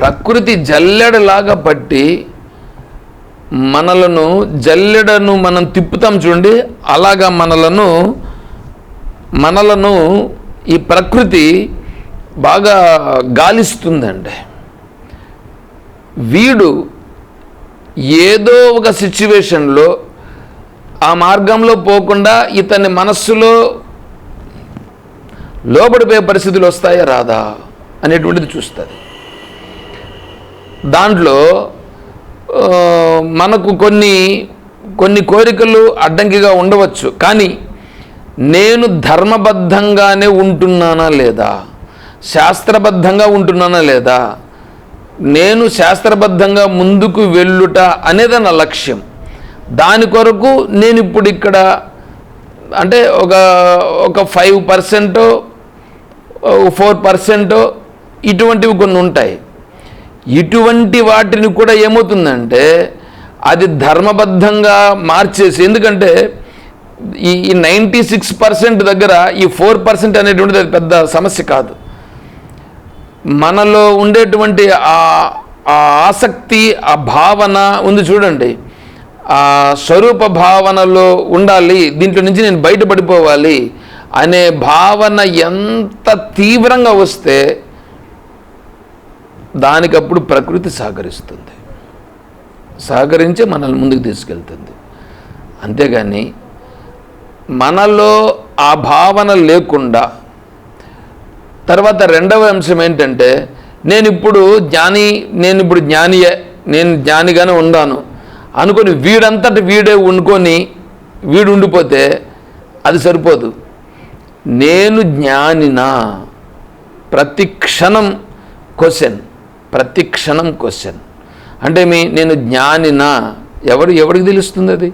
ప్రకృతి జల్లెడలాగా పట్టి మనలను జల్లెడను మనం తిప్పుతాం చూడండి అలాగా మనలను మనలను ఈ ప్రకృతి బాగా గాలిస్తుందండి. వీడు ఏదో ఒక సిచ్యువేషన్లో ఆ మార్గంలో పోకుండా ఇతని మనస్సులో లోబడిపోయే పరిస్థితులు వస్తాయా రాదా అనేటువంటిది చూస్తుంది. దాంట్లో మనకు కొన్ని కొన్ని కోరికలు అడ్డంకిగా ఉండవచ్చు. కానీ నేను ధర్మబద్ధంగానే ఉంటున్నానా లేదా? శాస్త్రబద్ధంగా ఉంటున్నానా లేదా? నేను శాస్త్రబద్ధంగా ముందుకు వెళ్ళుట అనేది నా లక్ష్యం. దాని కొరకు నేను ఇప్పుడు ఇక్కడ అంటే ఒక ఒక ఫైవ్ పర్సెంటో ఫోర్ పర్సెంటో ఇటువంటివి కొన్ని ఉంటాయి. ఇటువంటి వాటిని కూడా ఏమవుతుందంటే అది ధర్మబద్ధంగా మార్చేసి ఎందుకంటే ఈ ఈ నైంటీ సిక్స్ పర్సెంట్ దగ్గర ఈ ఫోర్ పర్సెంట్ అనేటువంటిది అది పెద్ద సమస్య కాదు. మనలో ఉండేటువంటి ఆ ఆ ఆసక్తి ఆ భావన ఉంది చూడండి. ఆ స్వరూప భావనలో ఉండాలి దీంట్లో నుంచి నేను బయటపడిపోవాలి అనే భావన ఎంత తీవ్రంగా వస్తే దానికప్పుడు ప్రకృతి సహకరిస్తుంది. సహకరించే మనల్ని ముందుకు తీసుకెళ్తుంది. అంతేగాని మనలో ఆ భావన లేకుండా తర్వాత రెండవ అంశం ఏంటంటే నేను ఇప్పుడు జ్ఞాని నేను ఇప్పుడు జ్ఞానియే నేను జ్ఞానిగానే ఉన్నాను అనుకొని వీడంతటి వీడే ఉండుకొని వీడు ఉండిపోతే అది సరిపోదు. నేను జ్ఞానినా? ప్రతి క్షణం క్వశ్చన్ ప్రతి క్షణం క్వశ్చన్ అంటే మీ నేను జ్ఞానినా? ఎవడు ఎవడికి తెలుస్తుంది అది?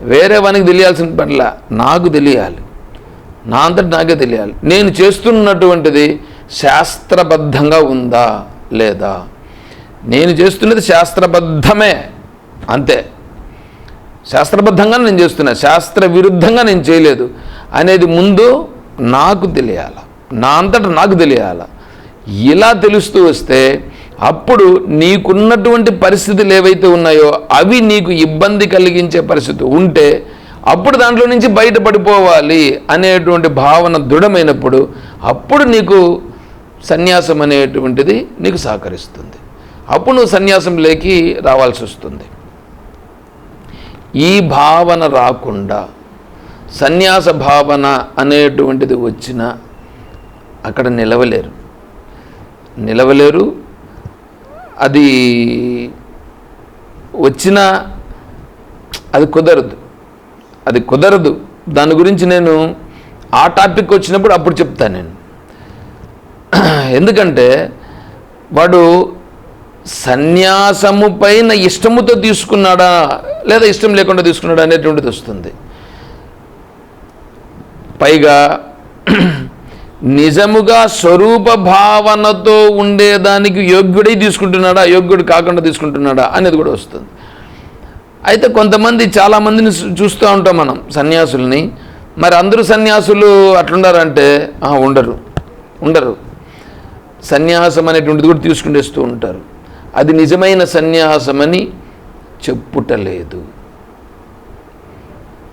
వేరే వానికి తెలియాల్సిన పనిలా నాకు తెలియాలి. నా అంతటి నాకే తెలియాలి. నేను చేస్తున్నటువంటిది శాస్త్రబద్ధంగా ఉందా లేదా? నేను చేస్తున్నది శాస్త్రబద్ధమే అంతే. శాస్త్రబద్ధంగా నేను చేస్తున్నా శాస్త్ర విరుద్ధంగా నేను చేయలేదు. అనేది ముందు నాకు తెలియాల. నా అంతటా నాకు తెలియాల. ఇలా తెలుస్తూ వస్తే అప్పుడు నీకున్నటువంటి పరిస్థితులు ఏవైతే ఉన్నాయో అవి నీకు ఇబ్బంది కలిగించే పరిస్థితి ఉంటే అప్పుడు దాంట్లో నుంచి బయటపడిపోవాలి అనేటువంటి భావన దృఢమైనప్పుడు అప్పుడు నీకు సన్యాసం అనేటువంటిది నీకు సహకరిస్తుంది. అప్పుడు నువ్వు సన్యాసంలోకి రావాల్సి వస్తుంది. ఈ భావన రాకుండా సన్యాస భావన అనేటువంటిది వచ్చినా అక్కడ నిలవలేరు. నిలవలేరు అది వచ్చినా అది కుదరదు. అది కుదరదు. దాని గురించి నేను ఆ టాపిక్ వచ్చినప్పుడు అప్పుడు చెప్తాను నేను. ఎందుకంటే వాడు సన్యాసము పైన ఇష్టముతో తీసుకున్నాడా లేదా ఇష్టం లేకుండా తీసుకున్నాడా అనేటువంటిది వస్తుంది. పైగా నిజముగా స్వరూప భావనతో ఉండేదానికి యోగ్యుడై తీసుకుంటున్నాడా యోగ్యుడు కాకుండా తీసుకుంటున్నాడా అనేది కూడా వస్తుంది. అయితే కొంతమంది చాలామందిని చూస్తూ ఉంటాం మనం సన్యాసుల్ని. మరి అందరూ సన్యాసులు అట్లుండారంటే ఉండరు ఉండరు. సన్యాసం అనేటువంటిది కూడా తీసుకునేస్తూ ఉంటారు. అది నిజమైన సన్యాసమని చెప్పుటలేదు.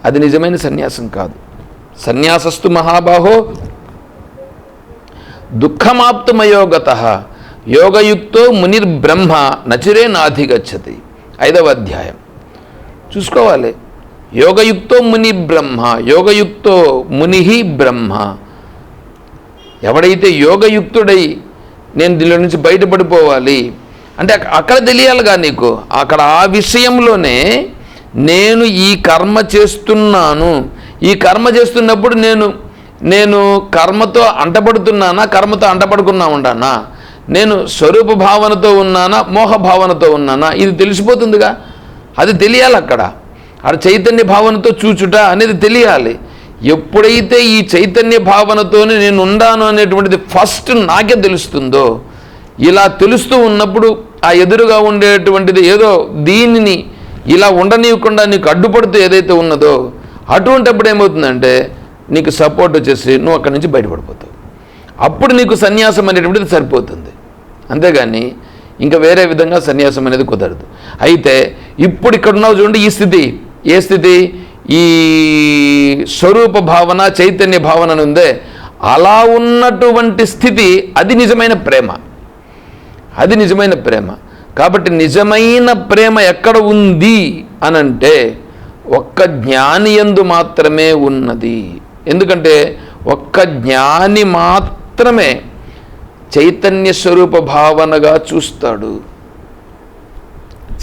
అది నిజమైన సన్యాసం కాదు. సన్యాసస్తు మహాబాహో దుఃఖమాప్తమయోగత. యోగయుక్తో మునిర్బ్రహ్మ నచిరే నాధిగచ్చతి. ఐదవ అధ్యాయం. చూసుకోవాలి. యోగయుక్తో ముని బ్రహ్మ యోగయుక్తో ముని బ్రహ్మ. ఎవడైతే యోగయుక్తుడై నేను దీనిలో నుంచి బయటపడిపోవాలి అంటే అక్కడ తెలియాలిగా నీకు అక్కడ ఆ విషయంలోనే నేను ఈ కర్మ చేస్తున్నాను. ఈ కర్మ చేస్తున్నప్పుడు నేను నేను కర్మతో అంటపడుతున్నానా కర్మతో అంటపడుకున్నా ఉండానా నేను స్వరూప భావనతో ఉన్నానా మోహ భావనతో ఉన్నానా? ఇది తెలిసిపోతుందిగా? అది తెలియాలి అక్కడ. అక్కడ చైతన్య భావనతో చూచుట అనేది తెలియాలి. ఎప్పుడైతే ఈ చైతన్య భావనతోనే నేను ఉండాను అనేటువంటిది ఫస్ట్ నాకే తెలుస్తుందో ఇలా తెలుస్తూ ఉన్నప్పుడు ఆ ఎదురుగా ఉండేటువంటిది ఏదో దీనిని ఇలా ఉండనీయకుండా నీకు అడ్డుపడుతూ ఏదైతే ఉన్నదో అటువంటిప్పుడు ఏమవుతుందంటే నీకు సపోర్ట్ వచ్చేసి నువ్వు అక్కడి నుంచి బయటపడిపోతావు. అప్పుడు నీకు సన్యాసం అనేటువంటిది సరిపోతుంది. అంతేగాని ఇంకా వేరే విధంగా సన్యాసం అనేది కుదరదు. అయితే ఇప్పుడు ఇక్కడ ఉన్నావు చూడండి ఈ స్థితి. ఏ స్థితి? ఈ స్వరూప భావన చైతన్య భావన ఉందే. అలా ఉన్నటువంటి స్థితి అది నిజమైన ప్రేమ. అది నిజమైన ప్రేమ. కాబట్టి నిజమైన ప్రేమ ఎక్కడ ఉంది అనంటే ఒక్క జ్ఞాని ఎందు మాత్రమే ఉన్నది. ఎందుకంటే ఒక్క జ్ఞాని మాత్రమే చైతన్య స్వరూప భావనగా చూస్తాడు.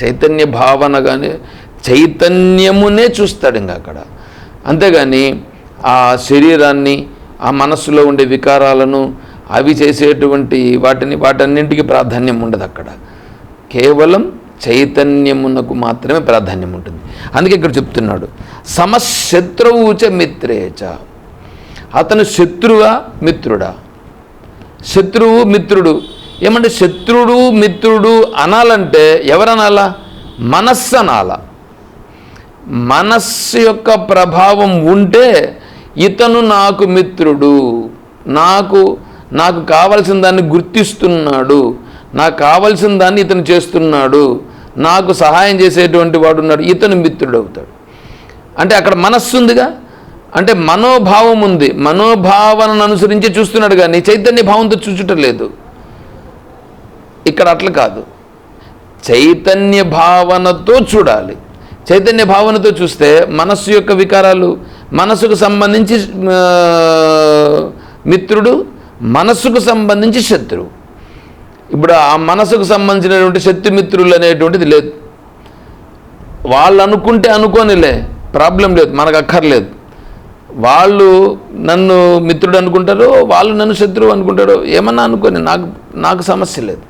చైతన్య భావనగానే చైతన్యమునే చూస్తాడు ఇంకా అక్కడ. అంతేగాని ఆ శరీరాన్ని ఆ మనస్సులో ఉండే వికారాలను అవి చేసేటువంటి వాటిని వాటన్నింటికి ప్రాధాన్యం ఉండదు అక్కడ. కేవలం చైతన్యమునకు మాత్రమే ప్రాధాన్యం ఉంటుంది. అందుకే ఇక్కడ చెప్తున్నాడు సమశత్రువుచ మిత్రేచ. అతను శత్రువా? మిత్రుడా? శత్రువు మిత్రుడు. ఏమంటే శత్రుడు మిత్రుడు అనాలంటే ఎవరనాలా? మనస్సు అనాలా మనస్సు యొక్క ప్రభావం ఉంటే ఇతను నాకు మిత్రుడు. నాకు నాకు కావలసిన దాన్ని గుర్తిస్తున్నాడు. నాకు కావలసిన దాన్ని ఇతను చేస్తున్నాడు. నాకు సహాయం చేసేటువంటి వాడు ఉన్నాడు. ఇతను మిత్రుడు అవుతాడు అంటే అక్కడ మనస్సు ఉందిగా? అంటే మనోభావం ఉంది. మనోభావనను అనుసరించి చూస్తున్నాడు కానీ చైతన్య భావంతో చూచుటం లేదు. ఇక్కడ అట్లా కాదు. చైతన్య భావనతో చూడాలి. చైతన్య భావనతో చూస్తే మనస్సు యొక్క వికారాలు మనసుకు సంబంధించి మిత్రుడు మనస్సుకు సంబంధించి శత్రువు. ఇప్పుడు ఆ మనసుకు సంబంధించినటువంటి శత్రుమిత్రులు అనేటువంటిది లేదు. వాళ్ళు అనుకుంటే అనుకోనిలే ప్రాబ్లం లేదు మనకు అక్కర్లేదు. వాళ్ళు నన్ను మిత్రుడు అనుకుంటారు వాళ్ళు నన్ను శత్రువు అనుకుంటారు ఏమన్నా అనుకోని నాకు నాకు సమస్య లేదు.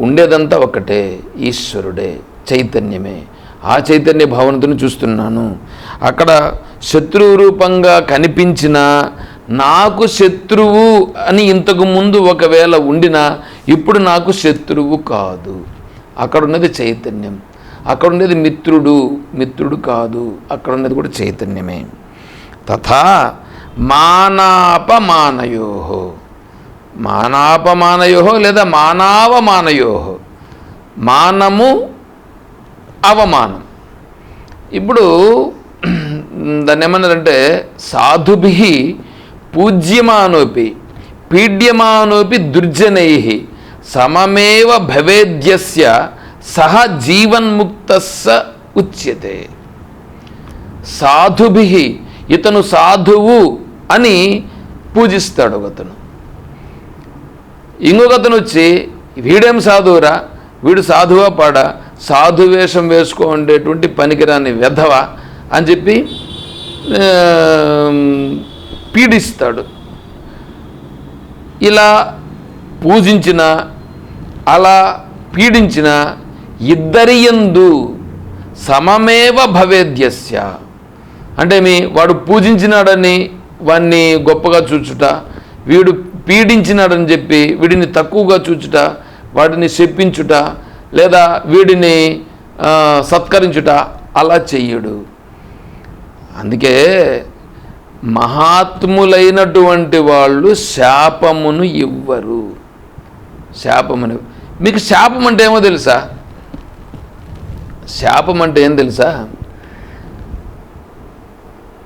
ఉండేదంతా ఒక్కటే ఈశ్వరుడే చైతన్యమే. ఆ చైతన్య భావనతను చూస్తున్నాను. అక్కడ శత్రువు రూపంగా కనిపించిన నాకు శత్రువు అని ఇంతకు ముందు ఒకవేళ ఉండినా ఇప్పుడు నాకు శత్రువు కాదు. అక్కడ ఉన్నది చైతన్యం. అక్కడ ఉండేది మిత్రుడు మిత్రుడు కాదు. అక్కడ ఉండేది కూడా చైతన్యమే. తథా మానాపమానయో. మానాపమానయో లేదా మానావమానయో. మానము అవమానం. ఇప్పుడు దాన్ని ఏమన్నారంటే సాధుభి పూజ్యమానోపి పీడ్యమానోపి దుర్జనై. సమమేవ భవేద్యస్య సహ జీవన్ముక్త ఉచ్యతే. సాధుభి ఇతను సాధువు అని పూజిస్తాడు ఒకతను. ఇంకొకతను వచ్చి వీడేం సాధువురా? వీడు సాధువా పాడా? సాధు వేషం వేసుకో ఉండేటువంటి పనికిరాని వెధవ? అని చెప్పి పీడిస్తాడు. ఇలా పూజించిన అలా పీడించిన ఇద్దరి ఎందు సమమేవ భవేద్యస్య. అంటే మీ వాడు పూజించినాడని వాడిని గొప్పగా చూచుట వీడు పీడించినాడని చెప్పి వీడిని తక్కువగా చూచుట వాడిని శప్పించుట లేదా వీడిని సత్కరించుట అలా చెయ్యడు అందుకే మహాత్ములైనటువంటి వాళ్ళు శాపమును ఇవ్వరు. శాపమును మీకు శాపం అంటే ఏమో తెలుసా? శాపం అంటే ఏం తెలుసా?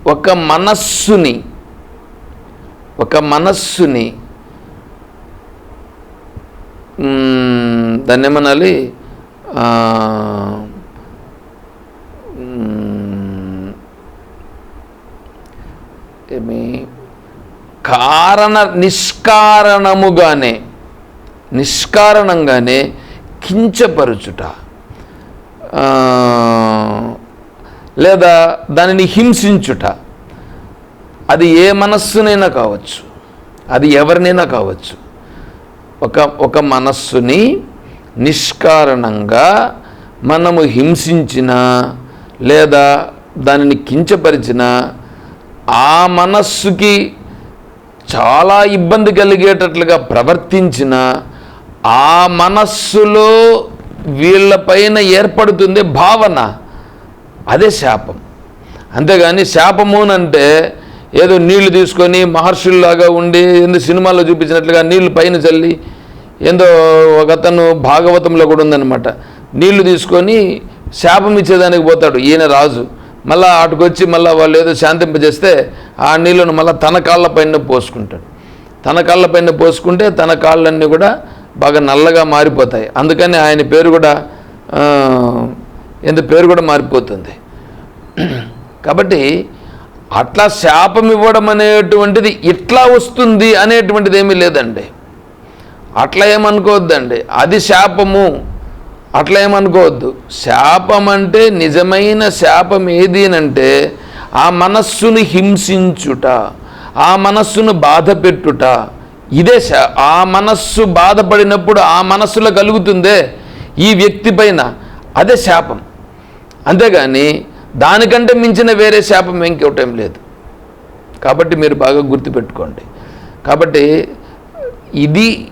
ఒక మనస్సుని ఒక మనస్సుని దాన్ని ఏమనాలి? ఏమి? కారణ నిష్కారణముగానే నిష్కారణంగానే కించపరుచుట. ఆ, లేదా దానిని హింసించుట. అది ఏ మనస్సునైనా కావచ్చు. అది ఎవరినైనా కావచ్చు. ఒక ఒక మనస్సుని నిష్కారణంగా మనము హింసించిన లేదా దానిని కించపరిచిన ఆ మనస్సుకి చాలా ఇబ్బంది కలిగేటట్లుగా ప్రవర్తించిన ఆ మనస్సులో వీళ్ళపైన ఏర్పడుతుంది భావన. అదే శాపం. అంతేగాని శాపమునంటే ఏదో నీళ్ళు తీసుకొని మహర్షుల్లాగా ఉండి ఎందుకు సినిమాల్లో చూపించినట్లుగా నీళ్ళు పైన చల్లి ఏందో ఒకతను భాగవతంలో కూడా ఉందన్నమాట. నీళ్ళు తీసుకొని శాపం ఇచ్చేదానికి పోతాడు. ఈయన రాజు. మళ్ళీ అటుకొచ్చి మళ్ళీ వాళ్ళు ఏదో శాంతింపజేస్తే ఆ నీళ్ళను మళ్ళీ తన కాళ్ళ పైన పోసుకుంటాడు. తన కాళ్ళ పైన పోసుకుంటే తన కాళ్ళన్నీ కూడా బాగా నల్లగా మారిపోతాయి. అందుకని ఆయన పేరు కూడా ఆ, ఎంత పేరు కూడా మారిపోతుంది. కాబట్టి అట్లా శాపం ఇవ్వడం అనేటువంటిది ఇట్లా వస్తుంది అనేటువంటిది ఏమీ లేదండి. అట్లా ఏమనుకోవద్దండి. అది శాపము. అట్లా ఏమనుకోవద్దు. శాపం అంటే నిజమైన శాపం ఏది అంటే ఆ మనస్సును హింసించుట ఆ మనస్సును బాధ పెట్టుట ఇదే శా ఆ మనస్సు బాధపడినప్పుడు ఆ మనస్సులో కలుగుతుందే ఈ వ్యక్తి పైన. అదే శాపం. అంతేగాని దానికంటే మించిన వేరే శాపం ఇంకోటేం లేదు. కాబట్టి మీరు బాగా గుర్తుపెట్టుకోండి. కాబట్టి ఇది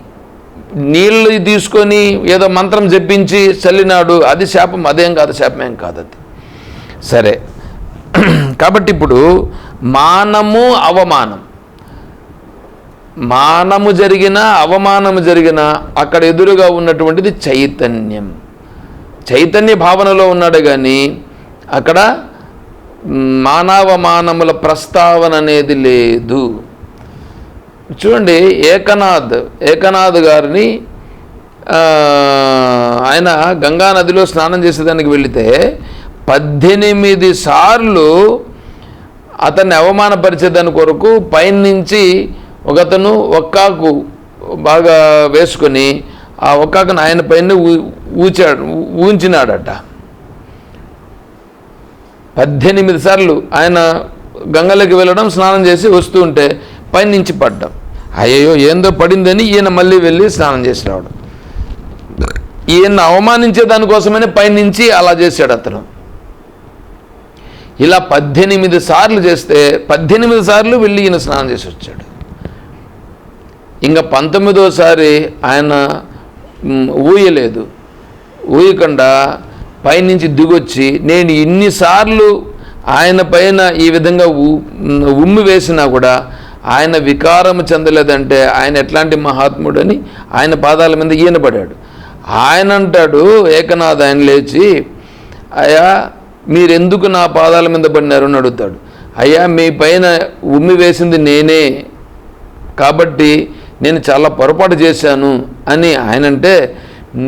నీళ్ళు తీసుకొని ఏదో మంత్రం జపించి చల్లినాడు అది శాపం అదేం కాదు శాపమేం కాదు అది. సరే. కాబట్టి ఇప్పుడు మానము అవమానం. మానము జరిగిన అవమానము జరిగిన అక్కడ ఎదురుగా ఉన్నటువంటిది చైతన్యం. చైతన్య భావనలో ఉన్నాడు కానీ అక్కడ మానవమానముల ప్రస్తావన అనేది లేదు. చూడండి ఏకనాథ్ ఏకనాథ్ గారిని ఆయన గంగా నదిలో స్నానం చేసేదానికి వెళితే పద్దెనిమిది సార్లు అతన్ని అవమానపరిచేదాని కొరకు పైనుంచి ఒకతను ఒక్కాకు బాగా వేసుకొని ఆ ఒక్కాకును ఆయన పైన ఊచాడు ఊంచినాడట. పద్దెనిమిది సార్లు ఆయన గంగలోకి వెళ్ళడం స్నానం చేసి వస్తూ ఉంటే పైనుంచి పడ్డం. అయ్యో ఏందో పడిందని ఈయన మళ్ళీ వెళ్ళి స్నానం చేసి రావడం. ఈయన అవమానించే దానికోసమని పైనుంచి అలా చేశాడు అతను. ఇలా పద్దెనిమిది సార్లు చేస్తే పద్దెనిమిది సార్లు వెళ్ళి ఈయన స్నానం చేసి వచ్చాడు. ఇంకా పంతొమ్మిదోసారి ఆయన ఊయలేదు. ఊయకుండా పైనుంచి దిగొచ్చి నేను ఇన్నిసార్లు ఆయన పైన ఈ విధంగా ఉ- ఉమ్మి వేసినా కూడా ఆయన వికారం చెందలేదంటే ఆయన ఎట్లాంటి మహాత్ముడని ఆయన పాదాల మీద ఈయనపడాడు ఆయన అంటాడు ఏకనాథ్ ఆయన లేచి అయ్యా మీరెందుకు నా పాదాల మీద పడినారు? అని అడుగుతాడు. అయ్యా మీ పైన ఉమ్మి వేసింది నేనే. కాబట్టి నేను చాలా పొరపాటు చేశాను అని ఆయన అంటే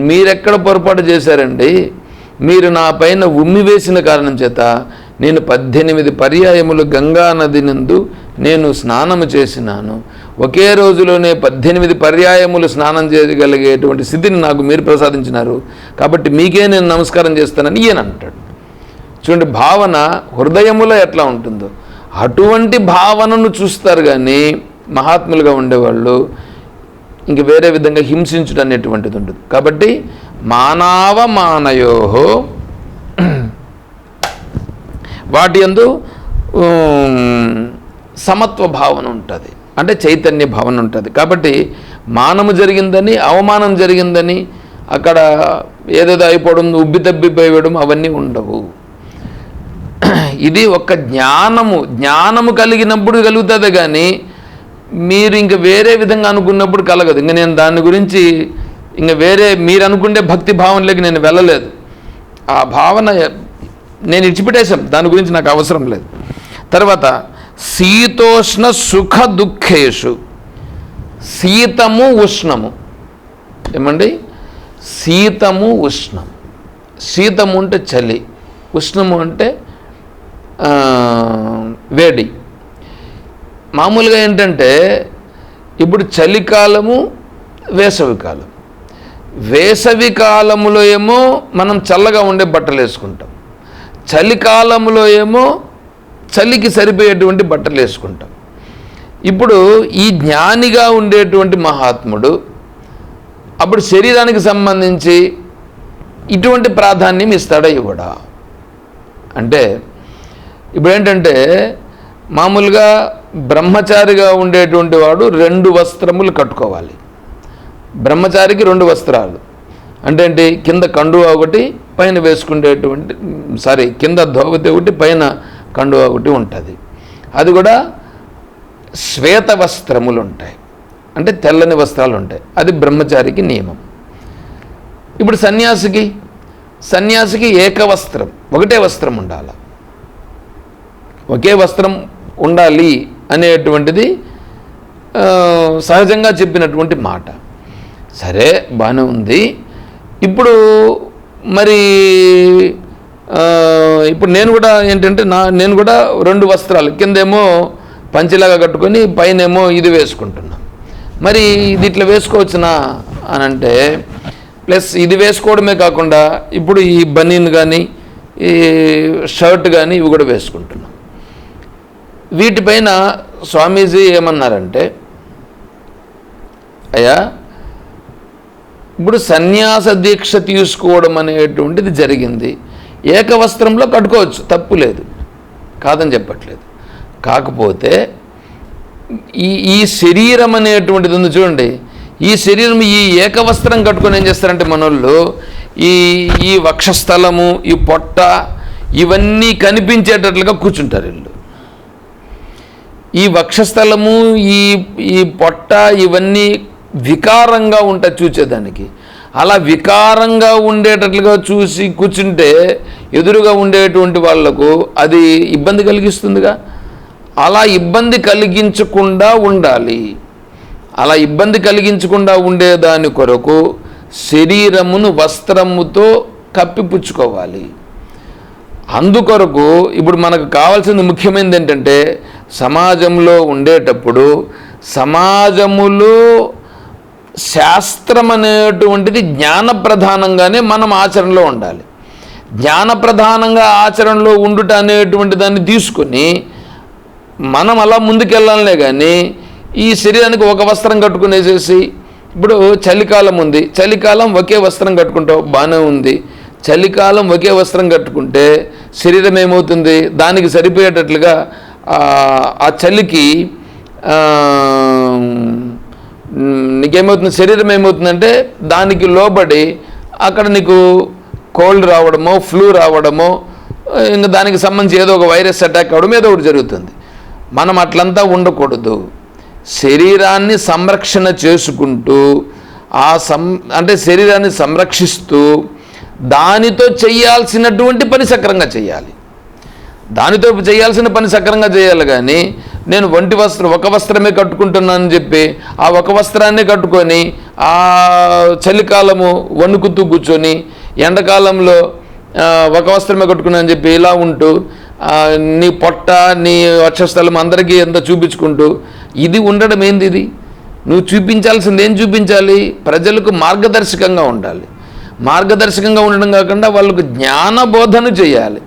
మీరెక్కడ పొరపాటు చేశారండి? మీరు నా పైన ఉమ్మి వేసిన కారణం చేత నేను పద్దెనిమిది పర్యాయములు గంగా నది నందు నేను స్నానము చేసినాను. ఒకే రోజులోనే పద్దెనిమిది పర్యాయములు స్నానం చేయగలిగేటువంటి స్థితిని నాకు మీరు ప్రసాదించినారు. కాబట్టి మీకే నేను నమస్కారం చేస్తానని ఈయన అంటాడు. చూడండి భావన హృదయములో ఎట్లా ఉంటుందో. అటువంటి భావనను చూస్తారు కానీ మహాత్ములుగా ఉండేవాళ్ళు ఇంక వేరే విధంగా హింసించడం అనేటువంటిది ఉంటుంది. కాబట్టి మానవ మానయోహో వాటి యందు సమత్వ భావన ఉంటుంది. అంటే చైతన్య భావన ఉంటుంది. కాబట్టి మానము జరిగిందని అవమానం జరిగిందని అక్కడ ఏదేదో అయిపోవడం ఉబ్బి తబ్బిపోయడం అవన్నీ ఉండవు. ఇది ఒక జ్ఞానము. జ్ఞానము కలిగినప్పుడు కలుగుతుంది కానీ మీరు ఇంక వేరే విధంగా అనుకున్నప్పుడు కలగదు. ఇంక నేను దాని గురించి ఇంక వేరే మీరు అనుకుంటే భక్తి భావనలోకి నేను వెళ్ళలేదు. ఆ భావన నేను ఇచ్చిపెట్టేశాం దాని గురించి నాకు అవసరం లేదు. తర్వాత శీతోష్ణ సుఖ దుఃఖేషు. శీతము ఉష్ణము. ఏమండి? శీతము ఉష్ణం శీతము అంటే చలి ఉష్ణము అంటే వేడి. మామూలుగా ఏంటంటే ఇప్పుడు చలికాలము వేసవి కాలం వేసవి కాలములో ఏమో మనం చల్లగా ఉండే బట్టలు వేసుకుంటాం. చలికాలంలో ఏమో చలికి సరిపోయేటువంటి బట్టలు వేసుకుంటాం. ఇప్పుడు ఈ జ్ఞానిగా ఉండేటువంటి మహాత్ముడు అప్పుడు శరీరానికి సంబంధించి ఇటువంటి ప్రాధాన్యం ఇస్తాడా ఇవ్వడా? అంటే ఇప్పుడు ఏంటంటే మామూలుగా బ్రహ్మచారిగా ఉండేటువంటి వాడు రెండు వస్త్రములు కట్టుకోవాలి. బ్రహ్మచారికి రెండు వస్త్రాలు. అంటే ఏంటి? కింద కండువా ఒకటి పైన వేసుకునేటువంటి సారీ కింద ధోవతి ఒకటి పైన కండువా ఒకటి ఉంటుంది. అది కూడా శ్వేత వస్త్రములు ఉంటాయి అంటే తెల్లని వస్త్రాలు ఉంటాయి అది బ్రహ్మచారికి నియమం. ఇప్పుడు సన్యాసికి సన్యాసికి ఏకవస్త్రం ఒకటే వస్త్రం ఉండాలి. ఒకే వస్త్రం ఉండాలి అనేటువంటిది సహజంగా చెప్పినటువంటి మాట. సరే బాగానే ఉంది. ఇప్పుడు మరి ఇప్పుడు నేను కూడా ఏంటంటే నా నేను కూడా రెండు వస్త్రాలు కిందేమో పంచిలాగా కట్టుకొని పైనేమో ఇది వేసుకుంటున్నా. మరి ఇది ఇట్లా వేసుకోవచ్చునా అని అంటే ప్లస్ ఇది వేసుకోవడమే కాకుండా ఇప్పుడు ఈ బనీన్ కానీ ఈ షర్ట్ కానీ ఇవి కూడా వేసుకుంటున్నాం. వీటిపైన స్వామీజీ ఏమన్నారంటే అయ్యా ఇప్పుడు సన్యాస దీక్ష తీసుకోవడం అనేటువంటిది జరిగింది. ఏకవస్త్రంలో కట్టుకోవచ్చు తప్పు లేదు కాదని చెప్పట్లేదు. కాకపోతే ఈ ఈ శరీరం అనేటువంటిది ఉంది చూడండి. ఈ శరీరం ఈ ఏకవస్త్రం కట్టుకొని ఏం చేస్తారంటే మనోళ్ళు ఈ ఈ వక్షస్థలము ఈ పొట్ట ఇవన్నీ కనిపించేటట్లుగా కూర్చుంటారు వీళ్ళు. ఈ వక్షస్థలము ఈ ఈ పొట్ట ఇవన్నీ వికారంగా ఉంటాయి చూసేదానికి అలా వికారంగా ఉండేటట్లుగా చూసి కూర్చుంటే ఎదురుగా ఉండేటువంటి వాళ్ళకు అది ఇబ్బంది కలిగిస్తుందిగా. అలా ఇబ్బంది కలిగించకుండా ఉండాలి. అలా ఇబ్బంది కలిగించకుండా ఉండేదాని కొరకు శరీరమును వస్త్రముతో కప్పిపుచ్చుకోవాలి. అందుకొరకు ఇప్పుడు మనకు కావాల్సింది ముఖ్యమైనది ఏంటంటే సమాజంలో ఉండేటప్పుడు సమాజములో శాస్త్రం అనేటువంటిది జ్ఞాన ప్రధానంగానే మనం ఆచరణలో ఉండాలి. జ్ఞాన ప్రధానంగా ఆచరణలో ఉండుట అనేటువంటి దాన్ని తీసుకొని మనం అలా ముందుకెళ్ళాలనే కానీ ఈ శరీరానికి ఒక వస్త్రం కట్టుకునేసేసి ఇప్పుడు చలికాలం ఉంది చలికాలం ఒకే వస్త్రం కట్టుకుంటావు బాగానే ఉంది. చలికాలం ఒకే వస్త్రం కట్టుకుంటే శరీరం ఏమవుతుంది? దానికి సరిపోయేటట్లుగా ఆ, చలికి నీకేమవుతుంది? శరీరం ఏమవుతుందంటే దానికి లోబడి అక్కడ నీకు కోల్డ్ రావడమో ఫ్లూ రావడమో ఇంకా దానికి సంబంధించి ఏదో ఒక వైరస్ అటాక్ అవ్వడం ఏదో ఒకటి జరుగుతుంది. మనం అట్లంతా ఉండకూడదు. శరీరాన్ని సంరక్షణ చేసుకుంటూ ఆ సం అంటే శరీరాన్ని సంరక్షిస్తూ దానితో చేయాల్సినటువంటి పని సక్రంగా చేయాలి. దానితో చేయాల్సిన పని సక్రంగా చేయాలి కానీ నేను ఒంటి వస్త్రం ఒక వస్త్రమే కట్టుకుంటున్నానని చెప్పి ఆ ఒక వస్త్రాన్ని కట్టుకొని ఆ చలికాలము వణుకుతూ కూర్చొని ఎండాకాలంలో ఒక వస్త్రమే కట్టుకున్నానని చెప్పి ఇలా ఉంటూ నీ పొట్ట నీ వక్షస్థలం అందరికీ ఎంత చూపించుకుంటూ ఇది ఉండడం ఏంది ఇది? నువ్వు చూపించాల్సింది ఏం చూపించాలి? ప్రజలకు మార్గదర్శకంగా ఉండాలి. మార్గదర్శకంగా ఉండడం కాకుండా వాళ్ళకు జ్ఞానబోధన చేయాలి.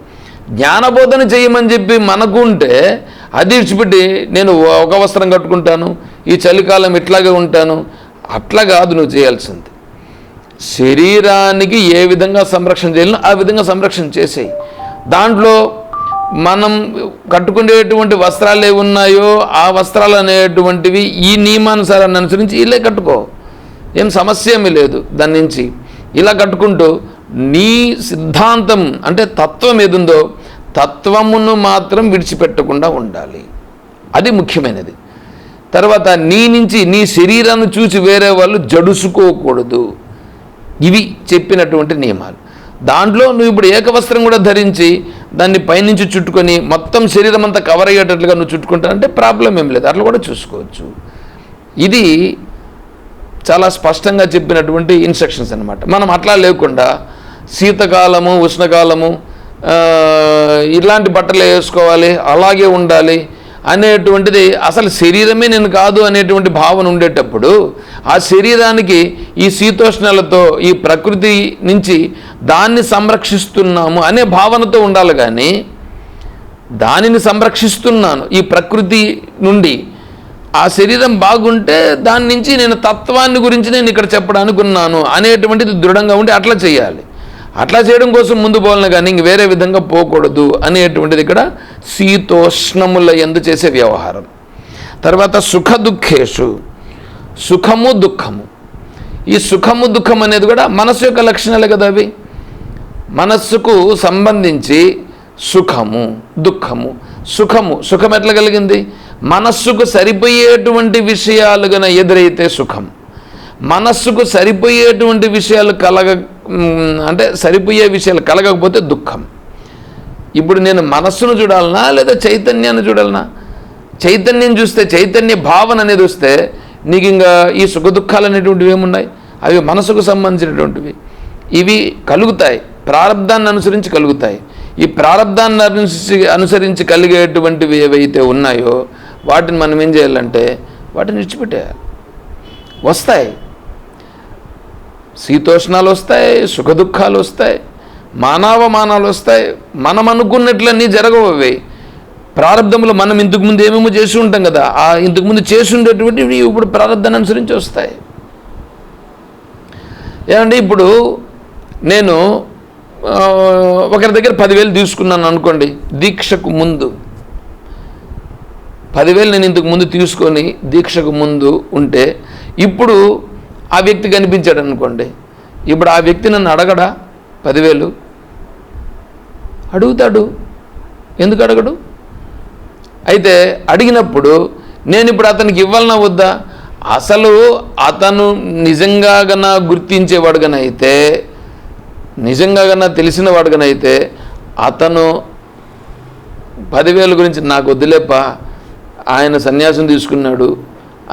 జ్ఞానబోధన చేయమని చెప్పి మనకు ఉంటే అది విడిచిపెట్టి నేను ఒక వస్త్రం కట్టుకుంటాను ఈ చలికాలం ఇట్లాగే ఉంటాను అట్లా కాదు నువ్వు చేయాల్సింది. శరీరానికి ఏ విధంగా సంరక్షణ చేయాలో ఆ విధంగా సంరక్షణ చేసేయి. దాంట్లో మనం కట్టుకునేటువంటి వస్త్రాలు ఏవి ఉన్నాయో ఆ వస్త్రాలు అనేటువంటివి ఈ నియమానుసారాన్ని అనుసరించి ఇలా కట్టుకో. ఏం సమస్య ఏమీ లేదు దాని నుంచి. ఇలా కట్టుకుంటూ నీ సిద్ధాంతం అంటే తత్వం ఏదుందో తత్వమును మాత్రం విడిచిపెట్టకుండా ఉండాలి. అది ముఖ్యమైనది. తర్వాత నీ నుంచి నీ శరీరాన్ని చూసి వేరే వాళ్ళు జడుసుకోకూడదు. ఇవి చెప్పినటువంటి నియమాలు. దాంట్లో నువ్వు ఇప్పుడు ఏకవస్త్రం కూడా ధరించి దాన్ని పైనుంచి చుట్టుకొని మొత్తం శరీరం అంతా కవర్ అయ్యేటట్లుగా నువ్వు చుట్టుకుంటానంటే ప్రాబ్లం ఏం లేదు. అట్లా కూడా చూసుకోవచ్చు. ఇది చాలా స్పష్టంగా చెప్పినటువంటి ఇన్స్ట్రక్షన్స్ అన్నమాట. మనం అట్లా లేకుండా శీతకాలము ఉష్ణకాలము ఇలాంటి బట్టలు వేసుకోవాలి అలాగే ఉండాలి అనేటువంటిది అసలు శరీరమే నేను కాదు అనేటువంటి భావన ఉండేటప్పుడు ఆ శరీరానికి ఈ శీతోష్ణలతో ఈ ప్రకృతి నుంచి దాన్ని సంరక్షిస్తున్నాము అనే భావనతో ఉండాలి కానీ దానిని సంరక్షిస్తున్నాను ఈ ప్రకృతి నుండి. ఆ శరీరం బాగుంటే దాని నుంచి నేను తత్వాన్ని గురించి నేను ఇక్కడ చెప్పడానికి ఉన్నాను అనేటువంటిది దృఢంగా ఉండి అట్లా చేయాలి. అట్లా చేయడం కోసం ముందు పోవాలని కానీ ఇంక వేరే విధంగా పోకూడదు అనేటువంటిది ఇక్కడ శీతోష్ణముల ఎందు చేసే వ్యవహారం. తర్వాత సుఖ దుఃఖేషు సుఖము దుఃఖము. ఈ సుఖము దుఃఖం అనేది కూడా మనసు యొక్క లక్షణాలే కదా అవి. మనస్సుకు సంబంధించి సుఖము దుఃఖము. సుఖము సుఖం ఎట్లా కలిగింది? మనస్సుకు సరిపోయేటువంటి విషయాలుగా ఎదురైతే సుఖం మనస్సుకు సరిపోయేటువంటి విషయాలు కలగ అంటే సరిపోయే విషయాలు కలగకపోతే దుఃఖం. ఇప్పుడు నేను మనస్సును చూడాలనా లేదా చైతన్యాన్ని చూడాలనా? చైతన్యం చూస్తే చైతన్య భావన అనేది వస్తే నీకు ఇంకా ఈ సుఖ దుఃఖాలు అనేటువంటివి ఏమున్నాయి? అవి మనసుకు సంబంధించినటువంటివి. ఇవి కలుగుతాయి. ప్రారంధాన్ని అనుసరించి కలుగుతాయి. ఈ ప్రారంధాన్ని అనుసరించి అనుసరించి కలిగేటువంటివి ఏవైతే ఉన్నాయో వాటిని మనం ఏం చేయాలంటే వాటిని విడిచిపెట్టేయాలి. వస్తాయి. శీతోష్ణాలు వస్తాయి సుఖ దుఃఖాలు వస్తాయి మానవమానాలు వస్తాయి మనం అనుకున్నట్లన్నీ జరగవు అవి మనం ఇంతకు ముందు ఏమేమో చేసి ఉంటాం కదా ఆ ఇంతకు ముందు చేసి ఉండేటువంటివి ఇప్పుడు ప్రారంధాన్ని అనుసరించి వస్తాయి. ఏమంటే ఇప్పుడు నేను ఒకరి దగ్గర పదివేలు తీసుకున్నాను అనుకోండి దీక్షకు ముందు. పదివేలు నేను ఇంతకు ముందు తీసుకొని దీక్షకు ముందు ఉంటే ఇప్పుడు ఆ వ్యక్తి కనిపించాడు అనుకోండి. ఇప్పుడు ఆ వ్యక్తి నన్ను అడగడా? పదివేలు. అడుగుతాడు. ఎందుకు అడగడు? అయితే అడిగినప్పుడు నేను ఇప్పుడు అతనికి ఇవ్వాలన్నా వద్దా? అసలు అతను నిజంగా గన గుర్తించేవాడు నిజంగా గన తెలిసిన వాడు అయితే అతను పదివేల గురించి నాకు వద్దులేప ఆయన సన్యాసం తీసుకున్నాడు.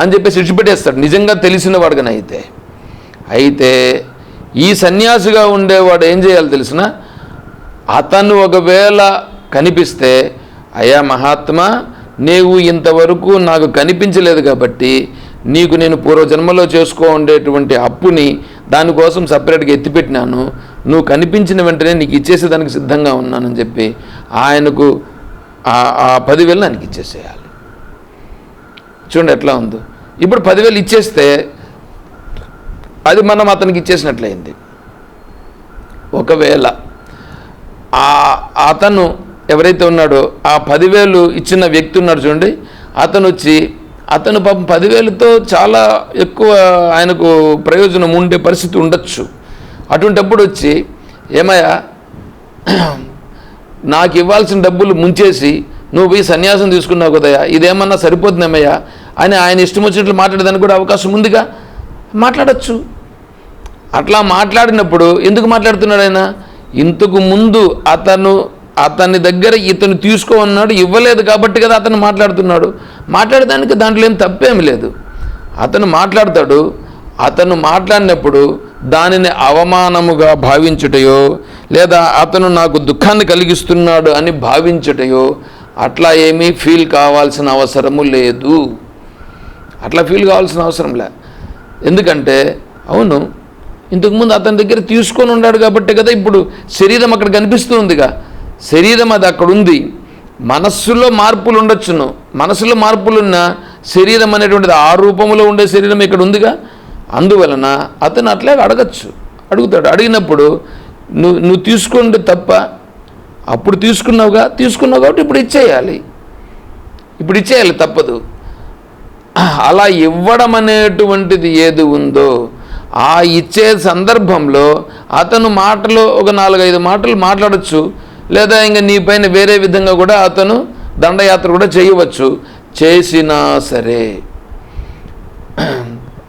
అని చెప్పేసి విడిచిపెట్టేస్తాడు. నిజంగా తెలిసిన వాడు అయితే. అయితే ఈ సన్యాసిగా ఉండేవాడు ఏం చేయాలి తెలిసిన? అతను ఒకవేళ కనిపిస్తే అయా మహాత్మా నీవు ఇంతవరకు నాకు కనిపించలేదు కాబట్టి నీకు నేను పూర్వజన్మలో చేసుకో ఉండేటువంటి అప్పుని దానికోసం సపరేట్గా ఎత్తిపెట్టినాను. నువ్వు కనిపించిన వెంటనే నీకు ఇచ్చేసేదానికి సిద్ధంగా ఉన్నానని చెప్పి ఆయనకు ఆ- ఆ పదివేలు ఆయనకి ఇచ్చేసేయాలి. చూడండి ఎట్లా ఉందో. ఇప్పుడు పదివేలు ఇచ్చేస్తే అది మనం అతనికి ఇచ్చేసినట్లయింది. ఒకవేళ ఆ అతను ఎవరైతే ఉన్నాడో ఆ పదివేలు ఇచ్చిన వ్యక్తి ఉన్నాడు చూడండి అతను వచ్చి అతను పాపం పదివేలతో చాలా ఎక్కువ ఆయనకు ప్రయోజనం ఉండే పరిస్థితి ఉండొచ్చు. అటువంటప్పుడు వచ్చి ఏమయ్యా నాకు ఇవ్వాల్సిన డబ్బులు ముంచేసి నువ్వు పోయి సన్యాసం తీసుకున్నావు కదయ్యా ఇదేమన్నా సరిపోతుందేమయ్యా? అని ఆయన ఇష్టం వచ్చినట్లు మాట్లాడేదానికి కూడా అవకాశం ఉందిగా? మాట్లాడచ్చు. అట్లా మాట్లాడినప్పుడు ఎందుకు మాట్లాడుతున్నాడు ఆయన? ఇంతకు ముందు అతను అతని దగ్గర ఇతను తీసుకోమన్నాడు ఇవ్వలేదు కాబట్టి కదా అతను మాట్లాడుతున్నాడు. మాట్లాడడానికి దాంట్లో ఏం తప్పేమి లేదు. అతను మాట్లాడతాడు అతను మాట్లాడినప్పుడు దానిని అవమానముగా భావించుటయో లేదా అతను నాకు దుఃఖాన్ని కలిగిస్తున్నాడు అని భావించుటయో అట్లా ఏమీ ఫీల్ కావాల్సిన అవసరము లేదు. అట్లా ఫీల్ కావాల్సిన అవసరం లే. ఎందుకంటే అవును ఇంతకుముందు అతని దగ్గర తీసుకొని ఉన్నాడు కాబట్టి కదా ఇప్పుడు శరీరం అక్కడ కనిపిస్తుందిగా. శరీరం అది అక్కడ ఉంది. మనస్సులో మార్పులు ఉండొచ్చును. మనసులో మార్పులున్న శరీరం అనేటువంటిది ఆ రూపంలో ఉండే శరీరం ఇక్కడ ఉందిగా. అందువలన అతను అట్లే అడగచ్చు. అడుగుతాడు. అడిగినప్పుడు నువ్వు నువ్వు తీసుకుంటే తప్ప అప్పుడు తీసుకున్నావుగా? తీసుకున్నావు కాబట్టి ఇప్పుడు ఇచ్చేయాలి. ఇప్పుడు ఇచ్చేయాలి తప్పదు. అలా ఇవ్వడం అనేటువంటిది ఏది ఉందో ఆ ఇచ్చే సందర్భంలో అతను మాటలు ఒక నాలుగైదు మాటలు మాట్లాడచ్చు లేదా ఇంకా నీ పైన వేరే విధంగా కూడా అతను దండయాత్ర కూడా చేయవచ్చు. చేసినా సరే.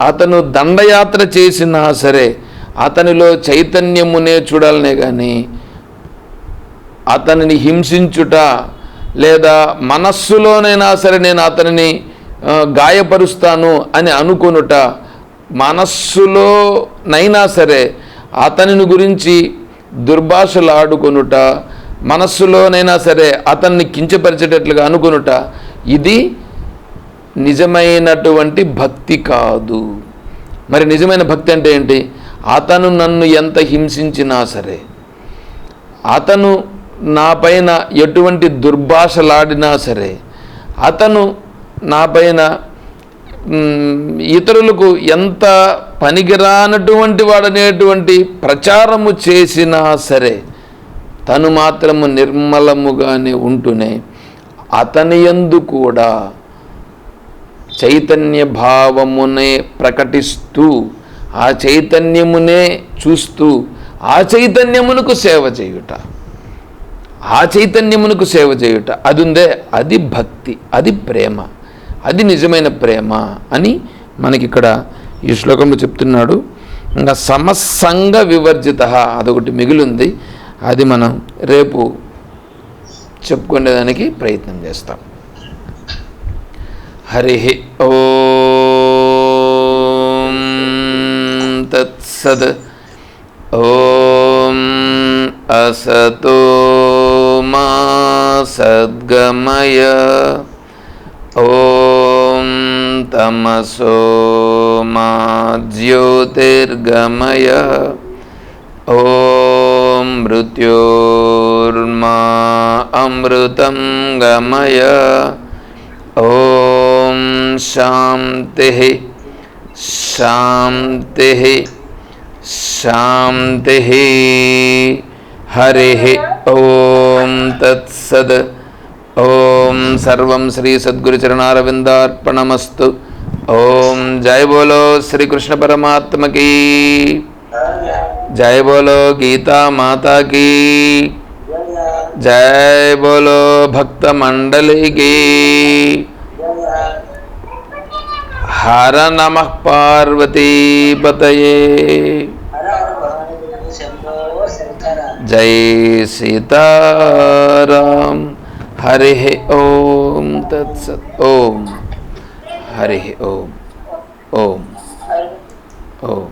అతను దండయాత్ర చేసినా సరే అతనిలో చైతన్యమునే చూడాలనే కానీ అతనిని హింసించుట లేదా మనస్సులోనైనా సరే నేను అతనిని గాయపరుస్తాను అని అనుకొనుట మనస్సులోనైనా సరే అతనిని గురించి దుర్భాషలాడుకొనుట మనస్సులోనైనా సరే అతన్ని కించపరిచేటట్లుగా అనుకొనుట ఇది నిజమైనటువంటి భక్తి కాదు. మరి నిజమైన భక్తి అంటే ఏంటి? అతను నన్ను ఎంత హింసించినా సరే అతను నా పైన ఎటువంటి దుర్భాషలాడినా సరే అతను నా పైన ఇతరులకు ఎంత పనికిరానటువంటి వాడనేటువంటి ప్రచారము చేసినా సరే తను మాత్రము నిర్మలముగానే ఉంటూనే అతని యందు కూడా చైతన్య భావమునే ప్రకటిస్తూ ఆ చైతన్యమునే చూస్తూ ఆ చైతన్యమునకు సేవ చేయుట. ఆ చైతన్యమునకు సేవ చేయుట. అది ఉందే అది భక్తి అది ప్రేమ. అది నిజమైన ప్రేమ అని మనకి ఇక్కడ ఈ శ్లోకంలో చెప్తున్నాడు. ఇంకా సమసంగ వివర్జిత అదొకటి మిగిలింది. అది మనం రేపు చెప్పుకునేదానికి ప్రయత్నం చేస్తాం. హరి ఓం తత్సద్ ఓం అసతో మా సద్గమయ ఓ తమసో మా జ్యోతిర్గమయ ఓం మృత్యోర్మా అమృతం గమయ ఓం శాంతి శాంతి శాంతి హరి ఓం తత్సద్ ఓం సర్వం ओम जय बोलो श्री कृष्ण परमात्म की। जय बोलो गीता माता की। जय बोलो भक्त मंडली की। हर नमः पार्वती पतये। जय सीता हरे ओम तत्सत। ओम। हरि ओम। ओम। ओम।